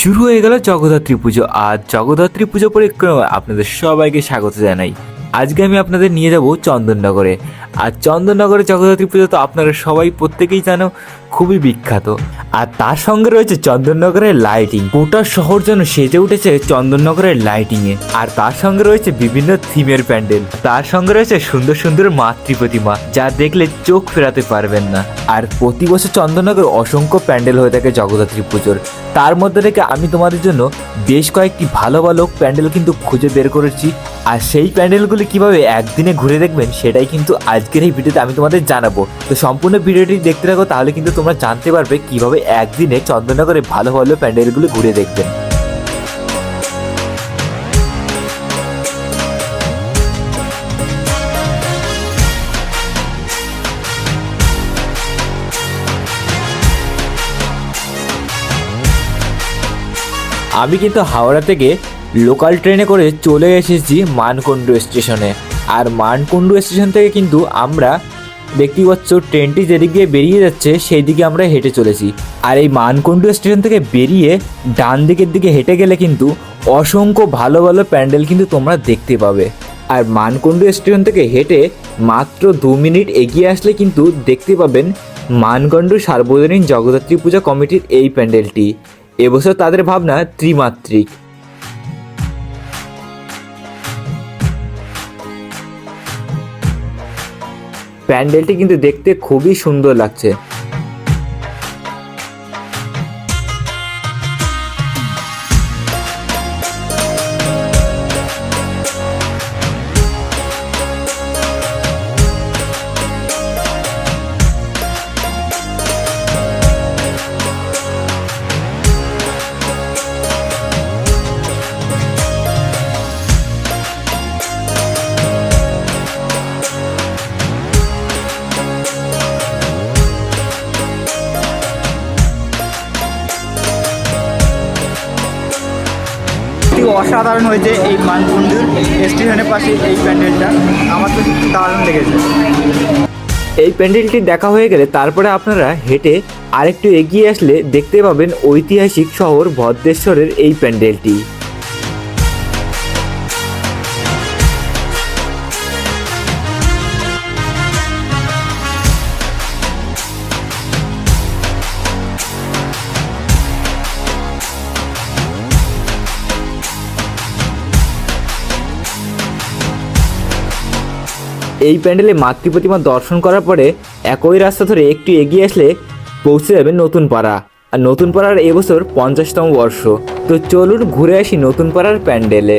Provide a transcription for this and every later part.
শুরু হয়ে গেল জগদ্ধাত্রী পুজো। আর জগদ্ধাত্রী পুজো পরিক্রমা আপনাদের সবাইকে স্বাগত জানাই। আজকে আমি আপনাদের নিয়ে যাব চন্দননগরে। আর চন্দননগরে জগদ্ধাত্রী পুজো তো আপনারা সবাই প্রত্যেকেই জানো, খুবই বিখ্যাত। আর তার সঙ্গে রয়েছে চন্দননগরের লাইটিং গোটা শহর যেন সেজে উঠেছে চন্দননগরের লাইটিংয়ে আর তার সঙ্গে রয়েছে বিভিন্ন থিমের প্যান্ডেল। তার সঙ্গে রয়েছে সুন্দর সুন্দর মাতৃ প্রতিমা, যা দেখলে চোখ ফেরাতে পারবেন না। আর প্রতি বছর চন্দননগর অসংখ্য প্যান্ডেল হয়ে থাকে জগদ্ধাত্রী পুজোর। তার মধ্যে থেকে আমি তোমাদের জন্য বেশ কয়েকটি ভালো ভালো প্যান্ডেল কিন্তু খুঁজে বের করেছি। আর সেই প্যান্ডেলগুলি কীভাবে একদিনে ঘুরে দেখবেন সেটাই কিন্তু আজকের এই ভিডিওতে আমি তোমাদের জানাব। তো সম্পূর্ণ ভিডিওটি দেখতে থাকো, তাহলে কিন্তু তোমরা জানতে পারবে কীভাবে একদিনে চন্দননগরে ভালো ভালো প্যান্ডেলগুলো ঘুরে দেখবেন। আমি কিন্তু হাওড়া থেকে লোকাল ট্রেনে করে চলে এসেছি মানকুণ্ডু স্টেশনে। আর মানকুণ্ডু স্টেশন থেকে কিন্তু আমরা দেখতেই পাচ্ছ ট্রেনটি যেদিক বেরিয়ে যাচ্ছে সেই দিকে আমরা হেঁটে চলেছি। আর এই মানকুণ্ডু স্টেশন থেকে বেরিয়ে ডান দিকের দিকে হেঁটে গেলে কিন্তু অসংখ্য ভালো ভালো প্যান্ডেল কিন্তু তোমরা দেখতে পাবে। আর মানকুণ্ডু স্টেশন থেকে হেঁটে মাত্র দু মিনিট এগিয়ে আসলে কিন্তু দেখতে পাবেন মানকুণ্ডু সার্বজনীন জগদ্ধাত্রী পূজা কমিটির এই প্যান্ডেলটি। এবছর তাদের ভাবনা ত্রিমাত্রিক। প্যান্ডেলটি কিন্তু দেখতে খুবই সুন্দর লাগছে। অসাধারণ হয়েছে এই মানকুণ্ডুর স্টেশনের পাশে এই প্যান্ডেলটা। আমার তো দারুণ লেগেছে। এই প্যান্ডেলটি দেখা হয়ে গেলে তারপরে আপনারা হেঁটে আরেকটু এগিয়ে আসলে দেখতে পাবেন ঐতিহাসিক শহর ভদ্রেশ্বরের এই প্যান্ডেলটি। এই প্যান্ডেলে মাতৃ প্রতিমা দর্শন করার পরে একই রাস্তা ধরে একটু এগিয়ে আসলে পৌঁছে যাবে নতুন পাড়া। আর নতুন পাড়ার এবছর পঞ্চাশতম বর্ষ। তো চলুন ঘুরে আসি নতুন পাড়ার প্যান্ডেলে।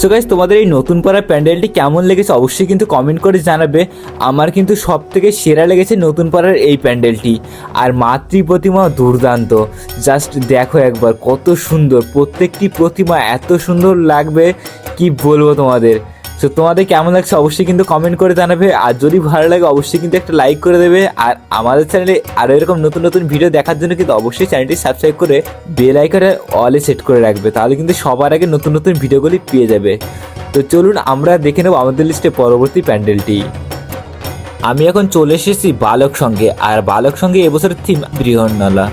সো গাইজ তোমাদের এই নতুন পাড়ার প্যান্ডেলটি কেমন লেগেছে অবশ্যই কিন্তু কমেন্ট করে জানাবে। আমার কিন্তু সব থেকে সেরা লেগেছে নতুন পাড়ার এই প্যান্ডেলটি। আর মাতৃ প্রতিমা দুর্দান্ত। জাস্ট দেখো একবার কত সুন্দর। প্রত্যেকটি প্রতিমা এত সুন্দর লাগবে। কি বলব তোমাদের? তো তোমাদের কেমন লাগছে অবশ্যই কিন্তু কমেন্ট করে জানাবে। আর যদি ভালো লাগে, অবশ্যই কিন্তু একটা লাইক করে দেবে। আর আমাদের চ্যানেলে আরও এরকম নতুন নতুন ভিডিও দেখার জন্য কিন্তু অবশ্যই চ্যানেলটি সাবস্ক্রাইব করে বেল আইকনে অলে সেট করে রাখবে। তাহলে কিন্তু সবার আগে নতুন নতুন ভিডিওগুলি পেয়ে যাবে। তো চলুন, আমরা দেখে নেব আমাদের লিস্টে পরবর্তী প্যান্ডেলটি আমি এখন চলে এসেছি বালক সঙ্গে। আর বালক সঙ্গে এবছরের থিম বৃহন্নলা।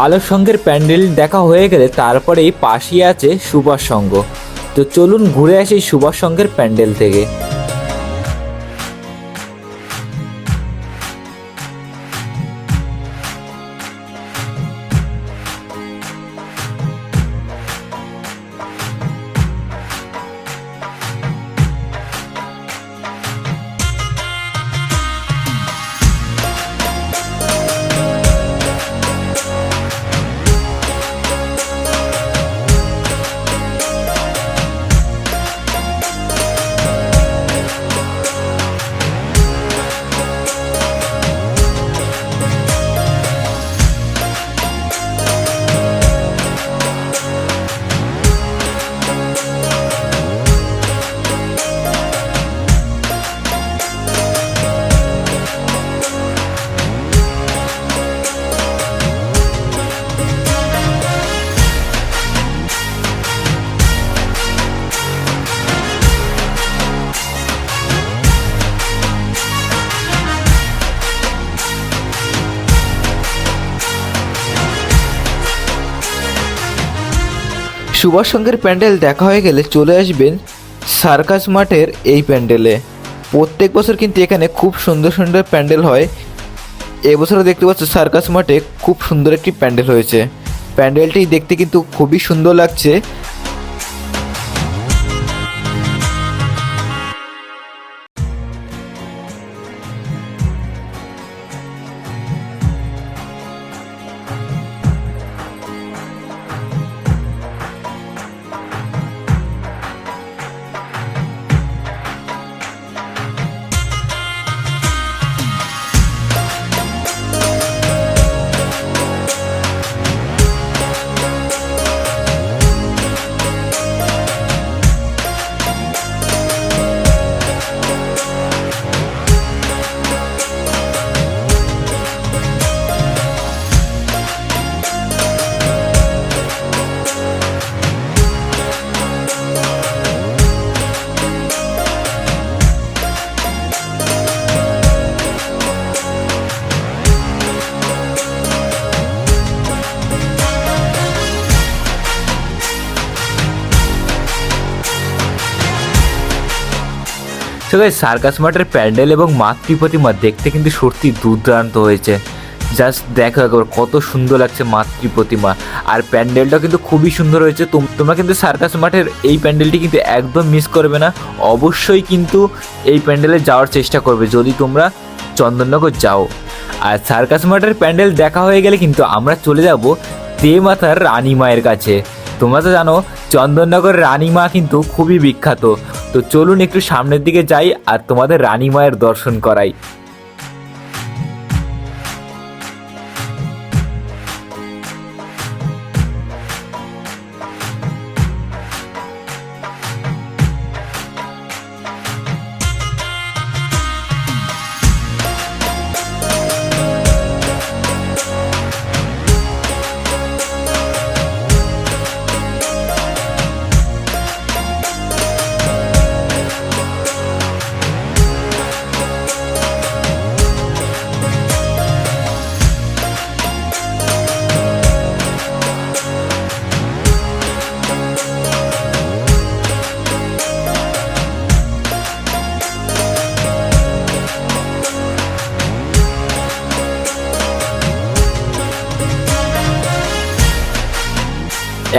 বালক সংঘের প্যান্ডেল দেখা হয়ে গেলে তারপরেই পাশেই আছে সুভাষ সংঘ তো চলুন ঘুরে আসি সুভাষ সংঘের প্যান্ডেল থেকে। সুভাষ সঙ্গের প্যান্ডেল দেখা হয়ে গেলে চলে আসবেন সার্কাস মাঠের এই প্যান্ডেলে। প্রত্যেক বছর কিন্তু এখানে খুব সুন্দর সুন্দর প্যান্ডেল হয়। এবছরও দেখতে পাচ্ছ সার্কাস মাঠে খুব সুন্দর একটি প্যান্ডেল হয়েছে। প্যান্ডেলটি দেখতে কিন্তু খুবই সুন্দর লাগছে। Guys, সার্কাস মাঠের প্যান্ডেল এবং মাতৃ প্রতিমা দেখতে কিন্তু সত্যি দুর্দান্ত হয়েছে। জাস্ট দেখো একবার কত সুন্দর লাগছে মাতৃ প্রতিমা আর প্যান্ডেলটা কিন্তু খুবই সুন্দর হয়েছে। তোম- তোমরা কিন্তু সার্কাস মাঠের এই প্যান্ডেলটি কিন্তু একদম মিস করবে না। অবশ্যই কিন্তু এই প্যান্ডেলে যাওয়ার চেষ্টা করবে। যদি তোমরা চন্দননগর যাও। আর সার্কাস মাঠের প্যান্ডেল দেখা হয়ে গেলে কিন্তু আমরা চলে যাব তে মাথার রানী মায়ের কাছে। তোমরা তো জানো চন্দননগর রানী মা কিন্তু খুবই বিখ্যাত। তো চলুন একটু সামনের দিকে যাই আর তোমাদের রানী মায়ের দর্শন করাই।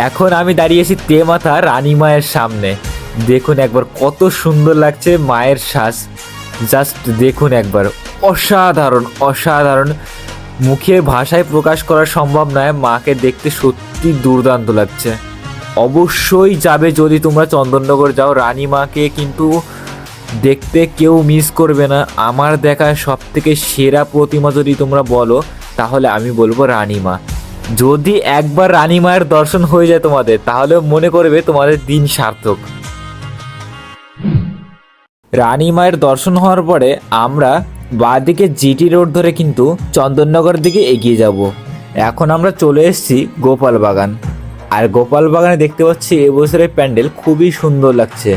এখন আমি দাঁড়িয়েছি তে মাথা রানী মায়ের সামনে। দেখুন একবার কত সুন্দর লাগছে মায়ের শ্বাস জাস্ট দেখুন একবার, অসাধারণ অসাধারণ। মুখের ভাষায় প্রকাশ করা সম্ভব নয়, মাকে দেখতে সত্যি দুর্দান্ত লাগছে। অবশ্যই যাবে যদি তোমরা চন্দননগর যাও, রানী মাকে কিন্তু দেখতে কেউ মিস করবে না। আমার দেখা সব থেকে সেরা প্রতিমা যদি তোমরা বলো, তাহলে আমি বলব রানীমা যদি একবার রানী মায়ের দর্শন হয়ে যায় তোমাদের, তাহলে মনে করবে তোমাদের দিন সার্থক। রানী মায়ের দর্শন হওয়ার পরে আমরা বাঁদিকে জিটি রোড ধরে কিন্তু চন্দননগর দিকে এগিয়ে যাব। এখন আমরা চলে এসেছি গোপাল বাগান আর গোপাল বাগানে দেখতে পাচ্ছি এবছরের প্যান্ডেল খুবই সুন্দর লাগছে।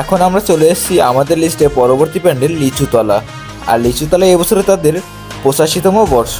এখন আমরা চলে এসেছি আমাদের লিস্টে পরবর্তী প্যান্ডেল লিচুতলা। আর লিচুতলা এবছরে তাদের পঁচাশিতম বর্ষ।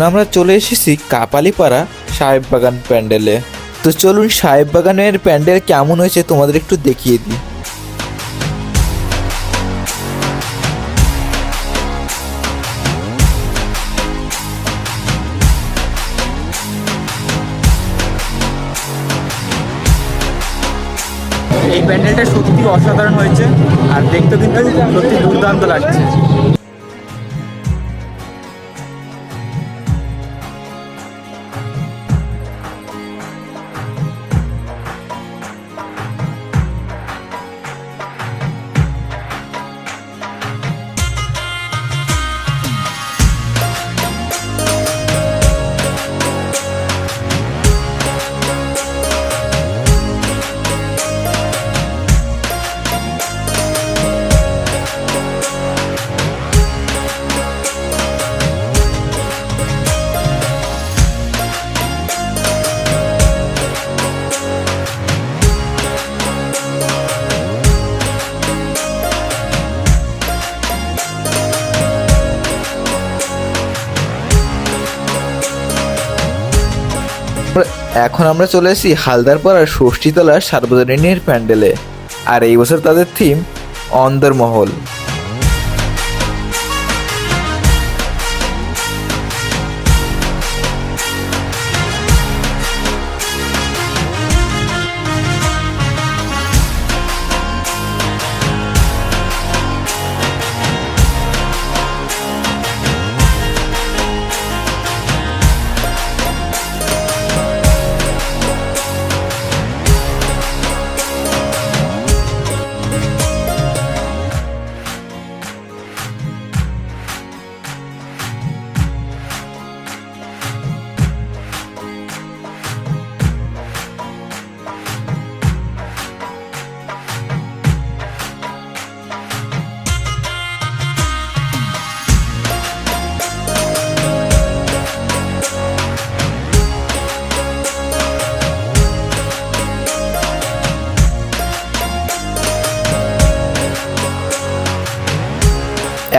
এখন আমরা চলে এসেছি কাপালিপাড়া সাহেব বাগান প্যান্ডেলে। তো চলুন সাহেব বাগানের প্যান্ডেল কেমন হয়েছে তোমাদের একটু দেখিয়ে দিই। এই প্যান্ডেলটা সত্যি অসাধারণ হয়েছে, আর দেখতে কিন্তু সত্যি দুর্দান্ত লাগছে। এখন আমরা চলে এসেছি হালদারপাড়ার ষষ্ঠীতলার সার্বজনীনের প্যান্ডেলে। আর এই বছর তাদের থিম অন্দরমহল।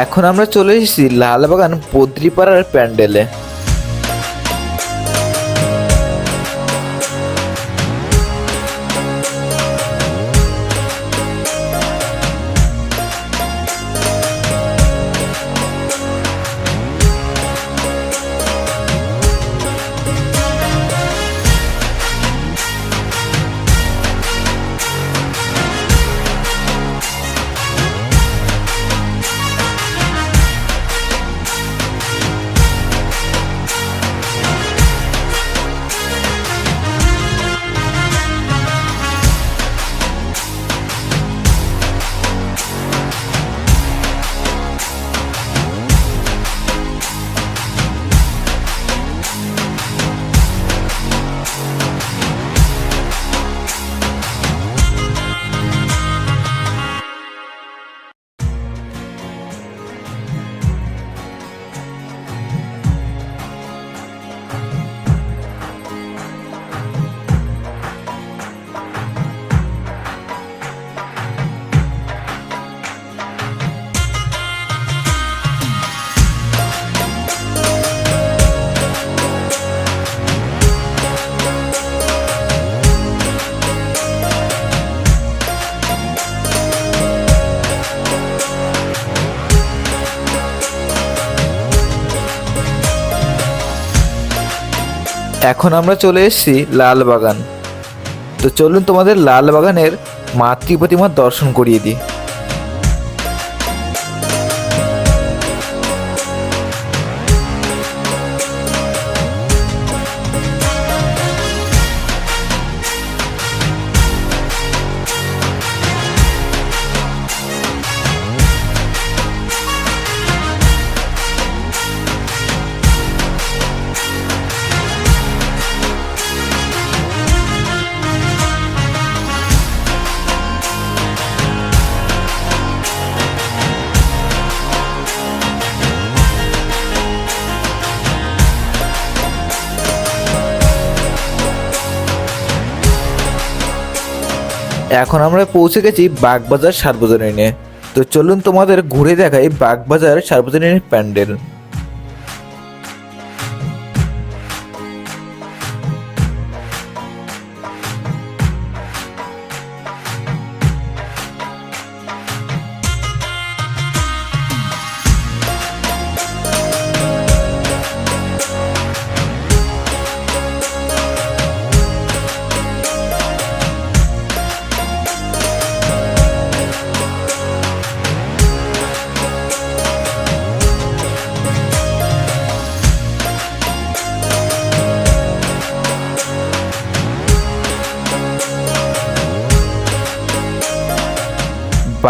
এখন আমরা চলে এসেছি লালবাগান পদ্রিপাড়ার প্যান্ডেলে। এখন আমরা চলে এসেছি লালবাগান। তো চলুন তোমাদের লালবাগানের মাতৃ প্রতিমার দর্শন করিয়ে দিই। এখন আমরা পৌঁছে গেছি বাগবাজার সার্বজনীনে। তো চলুন তোমাদের ঘুরে দেখাই বাগবাজার সার্বজনীন প্যান্ডেল।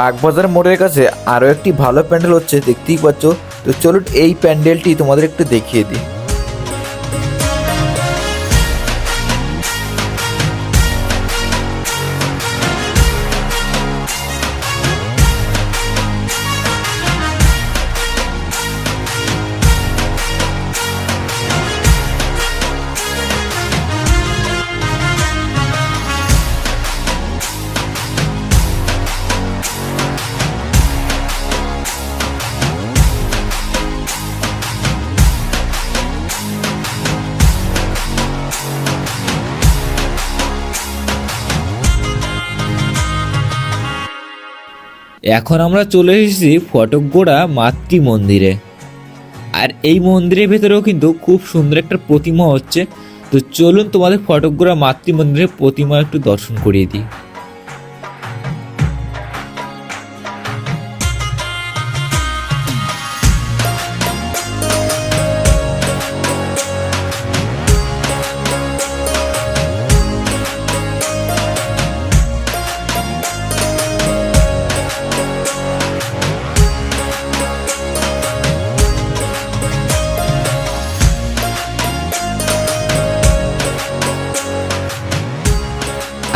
বাগবাজার মোড়ের কাছে আরও একটি ভালো প্যান্ডেল হচ্ছে, দেখতেই পাচ্ছ। তো চলুন এই প্যান্ডেলটি তোমাদের একটু দেখিয়ে দিই। এখন আমরা চলে এসেছি ফটকগোড়া মাতৃ মন্দিরে আর এই মন্দিরের ভেতরেও কিন্তু খুব সুন্দর একটা প্রতিমা হচ্ছে। তো চলুন তোমাদের ফটকগোড়া মাতৃ মন্দিরের প্রতিমা একটু দর্শন করিয়ে দিই।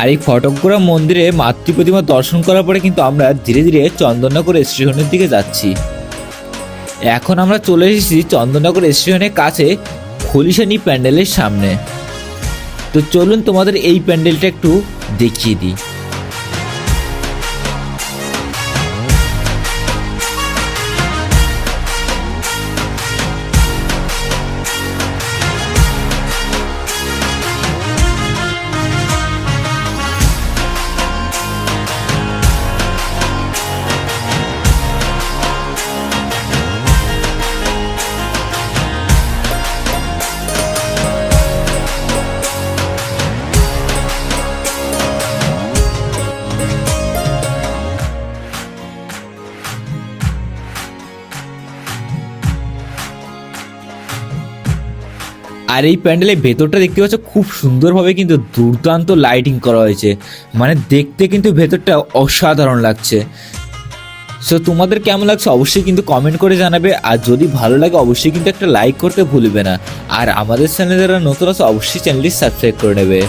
আর এই ফটকগোড়া মন্দিরে মাতৃ প্রতিমা দর্শন করার পরে কিন্তু আমরা ধীরে ধীরে চন্দননগর স্টেশনের দিকে যাচ্ছি। এখন আমরা চলে এসেছি চন্দননগর স্টেশনের কাছে খলিশানি প্যান্ডেলের সামনে। তো চলুন তোমাদের এই প্যান্ডেলটা একটু দেখিয়ে দিই। আর এই প্যান্ডেলের ভেতরটা দেখতে পাচ্ছ, খুব সুন্দরভাবে কিন্তু দুর্দান্ত লাইটিং করা হয়েছে। মানে দেখতে কিন্তু ভেতরটা অসাধারণ লাগছে। সো তোমাদের কেমন লাগছে অবশ্যই কিন্তু কমেন্ট করে জানাবে। আর যদি ভালো লাগে, অবশ্যই কিন্তু একটা লাইক করতে ভুলবে না। আর আমাদের চ্যানেলে যারা নতুন আছে, অবশ্যই চ্যানেলটি সাবস্ক্রাইব করে নেবে।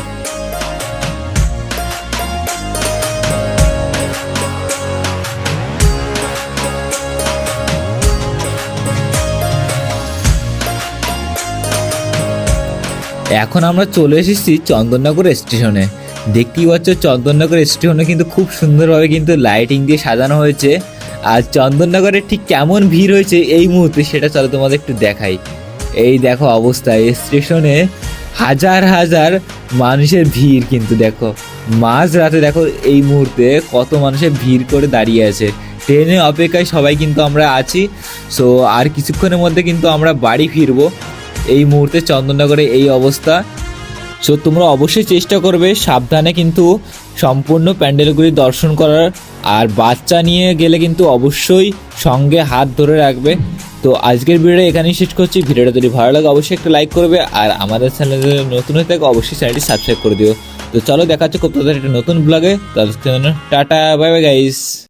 এখন আমরা চলে এসেছি চন্দননগর স্টেশনে। দেখতেই পাচ্ছ চন্দননগর স্টেশনে কিন্তু খুব সুন্দরভাবে কিন্তু লাইটিং দিয়ে সাজানো হয়েছে। আর চন্দননগরে ঠিক কেমন ভিড় হয়েছে এই মুহূর্তে সেটা চলো তোমাদের একটু দেখাই। এই দেখো অবস্থা, এই স্টেশনে হাজার হাজার মানুষের ভিড় কিন্তু দেখো। মাঝ রাতে দেখো এই মুহূর্তে কত মানুষের ভিড় করে দাঁড়িয়ে আছে। ট্রেনে অপেক্ষায় সবাই কিন্তু আমরা আছি। সো আর কিছুক্ষণের মধ্যে কিন্তু আমরা বাড়ি ফিরবো। এই মুহূর্তে চন্দননগরে এই অবস্থা। সো তোমরা অবশ্যই চেষ্টা করবে সাবধানে কিন্তু সম্পূর্ণ প্যান্ডেলগুলি দর্শন করার। আর বাচ্চা নিয়ে গেলে কিন্তু অবশ্যই সঙ্গে হাত ধরে রাখবে। তো আজকের ভিডিওটা এখানেই শেষ করছি। ভিডিওটা যদি ভালো লাগে অবশ্যই একটা লাইক করবে। আর আমাদের চ্যানেলে নতুন হয়ে থাকে, অবশ্যই চ্যানেলটি সাবস্ক্রাইব করে দিও। তো চলো দেখা খুব তাড়াতাড়ি একটা নতুন ব্লগে ততক্ষণ টাটা বাই বাই গাইস